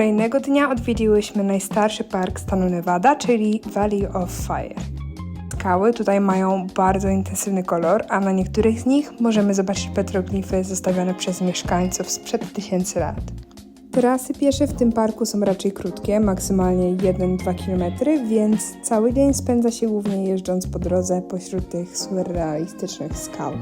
Kolejnego dnia odwiedziłyśmy najstarszy park stanu Nevada, czyli Valley of Fire. Skały tutaj mają bardzo intensywny kolor, a na niektórych z nich możemy zobaczyć petroglify zostawione przez mieszkańców sprzed tysięcy lat. Trasy piesze w tym parku są raczej krótkie, maksymalnie 1-2 km, więc cały dzień spędza się głównie jeżdżąc po drodze pośród tych surrealistycznych skał.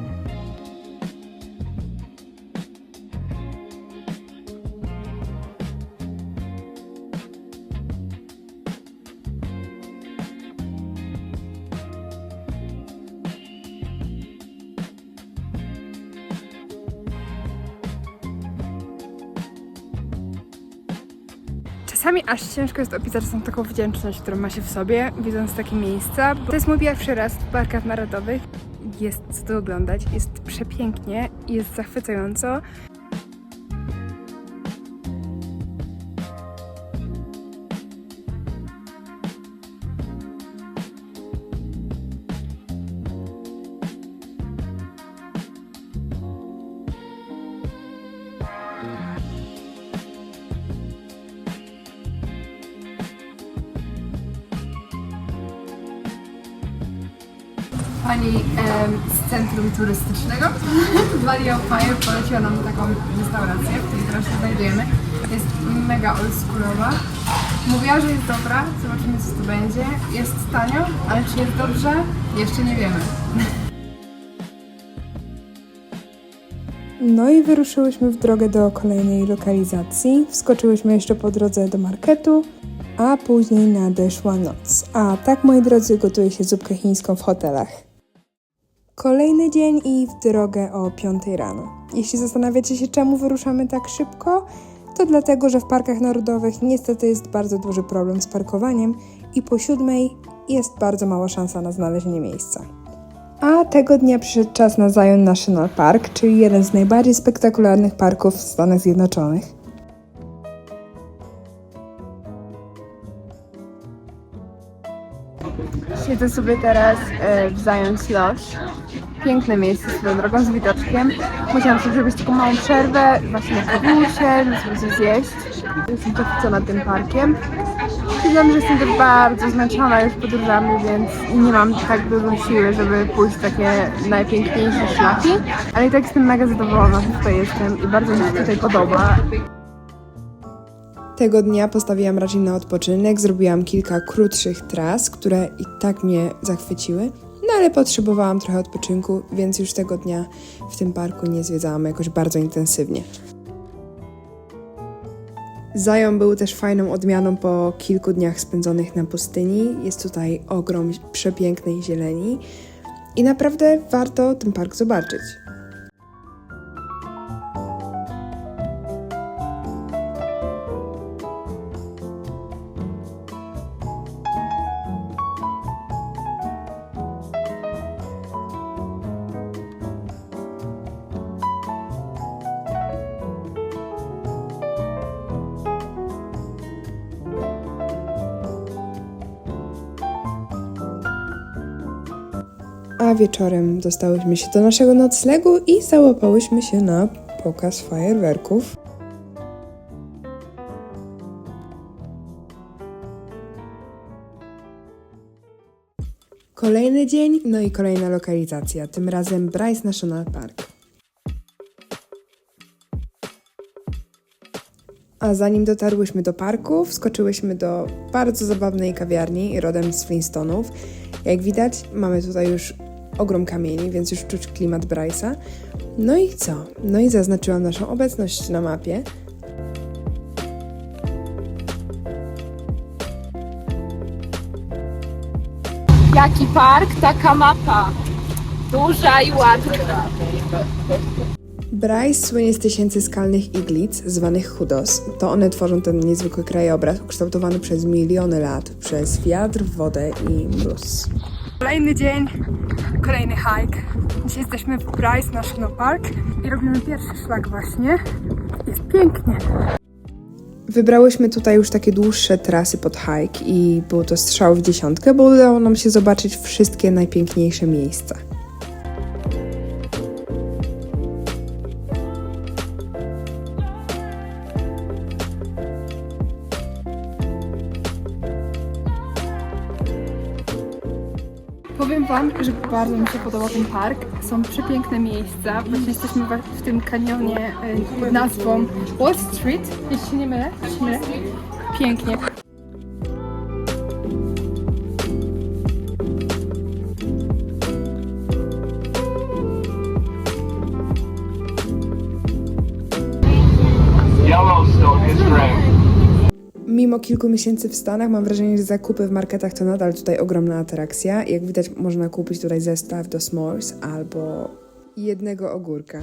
Czasami aż ciężko jest opisać tą taką wdzięczność, którą ma się w sobie, widząc takie miejsca. To jest mój pierwszy raz w parkach narodowych. Jest co tu oglądać, jest przepięknie, jest zachwycająco. Pani z centrum turystycznego Valley of Fire poleciła nam taką restaurację, w której teraz się znajdujemy. Jest mega oldschoolowa. Mówiła, że jest dobra, zobaczymy co tu będzie. Jest tanio, ale czy jest dobrze? Jeszcze nie wiemy. No i wyruszyłyśmy w drogę do kolejnej lokalizacji. Wskoczyłyśmy jeszcze po drodze do marketu, a później nadeszła noc. A tak, moi drodzy, gotuje się zupkę chińską w hotelach. Kolejny dzień i w drogę o 5 rano. Jeśli zastanawiacie się, czemu wyruszamy tak szybko, to dlatego, że w parkach narodowych niestety jest bardzo duży problem z parkowaniem i po siódmej jest bardzo mała szansa na znalezienie miejsca. A tego dnia przyszedł czas na Zion National Park, czyli jeden z najbardziej spektakularnych parków w Stanach Zjednoczonych. Siedzę sobie teraz e, w Zając. Piękne miejsce swoją drogą z widoczkiem. Musiałam sobie zrobić taką małą przerwę właśnie na kawusie, żeby coś zjeść. Jestem zachwycona tym parkiem. Wiedziałam, że jestem też bardzo zmęczona już podróżami, więc nie mam tak dużo siły, żeby pójść w takie najpiękniejsze szlaki. Ale i tak jestem mega zadowolona, że tutaj jestem i bardzo mi się tutaj podoba. Tego dnia postawiłam raczej na odpoczynek, zrobiłam kilka krótszych tras, które i tak mnie zachwyciły. No ale potrzebowałam trochę odpoczynku, więc już tego dnia w tym parku nie zwiedzałam jakoś bardzo intensywnie. Zion był też fajną odmianą po kilku dniach spędzonych na pustyni. Jest tutaj ogrom przepięknej zieleni i naprawdę warto ten park zobaczyć. A wieczorem dostałyśmy się do naszego noclegu i załapałyśmy się na pokaz fajerwerków. Kolejny dzień, no i kolejna lokalizacja, tym razem Bryce National Park. A zanim dotarłyśmy do parku, wskoczyłyśmy do bardzo zabawnej kawiarni rodem z Flintstonów. Jak widać, mamy tutaj już ogrom kamieni, więc już czuć klimat Bryce'a. No i co? No i zaznaczyłam naszą obecność na mapie. Jaki park, taka mapa. Duża i ładna. Bryce słynie z tysięcy skalnych iglic, zwanych hudos. To one tworzą ten niezwykły krajobraz, ukształtowany przez miliony lat, przez wiatr, wodę i mróz. Kolejny dzień, kolejny hike. Dzisiaj jesteśmy w Bryce National Park i robimy pierwszy szlak właśnie. Jest pięknie. Wybrałyśmy tutaj już takie dłuższe trasy pod hike i był to strzał w dziesiątkę, bo udało nam się zobaczyć wszystkie najpiękniejsze miejsca. Powiem Wam, że bardzo mi się podoba ten park. Są przepiękne miejsca. Właśnie jesteśmy w tym kanionie e, pod nazwą Wall Street, jeśli się nie mylę. Pięknie. Kilku miesięcy w Stanach mam wrażenie, że zakupy w marketach to nadal tutaj ogromna atrakcja. Jak widać można kupić tutaj zestaw do s'mores albo jednego ogórka.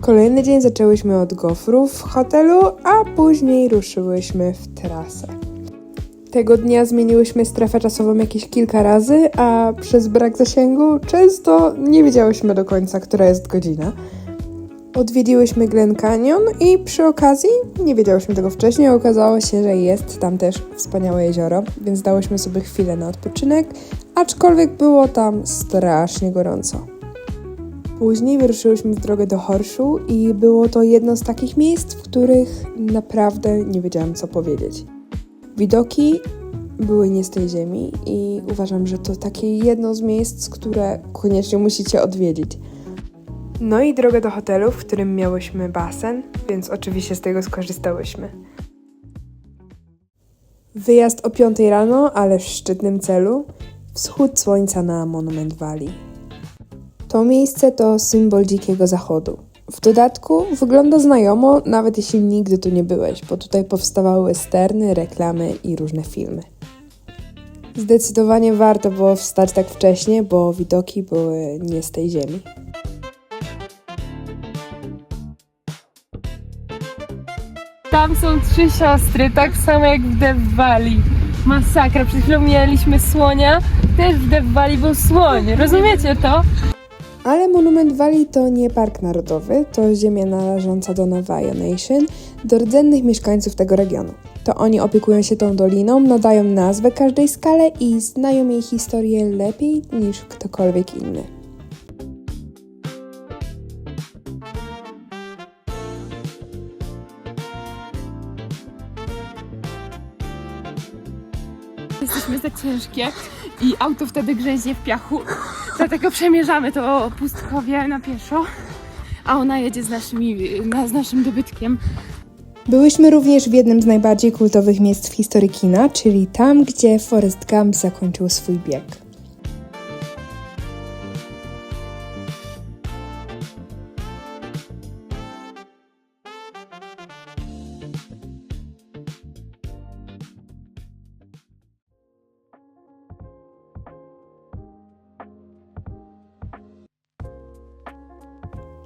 Kolejny dzień zaczęłyśmy od gofrów w hotelu, a później ruszyłyśmy w trasę. Tego dnia zmieniłyśmy strefę czasową jakieś kilka razy, a przez brak zasięgu często nie wiedziałyśmy do końca, która jest godzina. Odwiedziłyśmy Glen Canyon i przy okazji, nie wiedziałyśmy tego wcześniej, okazało się, że jest tam też wspaniałe jezioro, więc dałyśmy sobie chwilę na odpoczynek, aczkolwiek było tam strasznie gorąco. Później wyruszyłyśmy w drogę do Horseshoe i było to jedno z takich miejsc, w których naprawdę nie wiedziałam co powiedzieć. Widoki były nie z tej ziemi i uważam, że to takie jedno z miejsc, które koniecznie musicie odwiedzić. No i drogę do hotelu, w którym miałyśmy basen, więc oczywiście z tego skorzystałyśmy. Wyjazd o 5 rano, ale w szczytnym celu wschód słońca na Monument Valley. To miejsce to symbol dzikiego zachodu. W dodatku wygląda znajomo, nawet jeśli nigdy tu nie byłeś, bo tutaj powstawały westerny, reklamy i różne filmy. Zdecydowanie warto było wstać tak wcześnie, bo widoki były nie z tej ziemi. Tam są trzy siostry, tak samo jak w Death Valley. Masakra, przed chwilą mieliśmy słonia, też w Death Valley był słoń, rozumiecie to? Ale Monument Valley to nie park narodowy, to ziemia należąca do Navajo Nation, do rdzennych mieszkańców tego regionu. To oni opiekują się tą doliną, nadają nazwę każdej skale i znają jej historię lepiej niż ktokolwiek inny. Jesteśmy za ciężkie i auto wtedy grzęzie w piachu, dlatego przemierzamy to pustkowie na pieszo, a ona jedzie z, naszymi, na, z naszym dobytkiem. Byłyśmy również w jednym z najbardziej kultowych miejsc w historii kina, czyli tam, gdzie Forrest Gump zakończył swój bieg.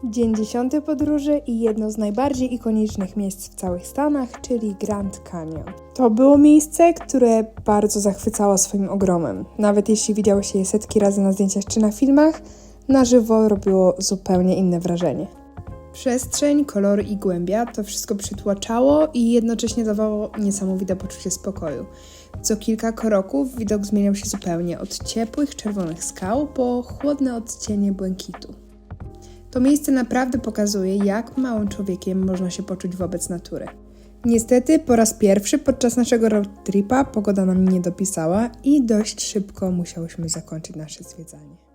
Dzień dziesiąty podróży i jedno z najbardziej ikonicznych miejsc w całych Stanach, czyli Grand Canyon. To było miejsce, które bardzo zachwycało swoim ogromem. Nawet jeśli widziało się je setki razy na zdjęciach czy na filmach, na żywo robiło zupełnie inne wrażenie. Przestrzeń, kolory i głębia to wszystko przytłaczało i jednocześnie dawało niesamowite poczucie spokoju. Co kilka kroków widok zmieniał się zupełnie od ciepłych, czerwonych skał po chłodne odcienie błękitu. To miejsce naprawdę pokazuje, jak małym człowiekiem można się poczuć wobec natury. Niestety, po raz pierwszy podczas naszego road tripa pogoda nam nie dopisała i dość szybko musiałyśmy zakończyć nasze zwiedzanie.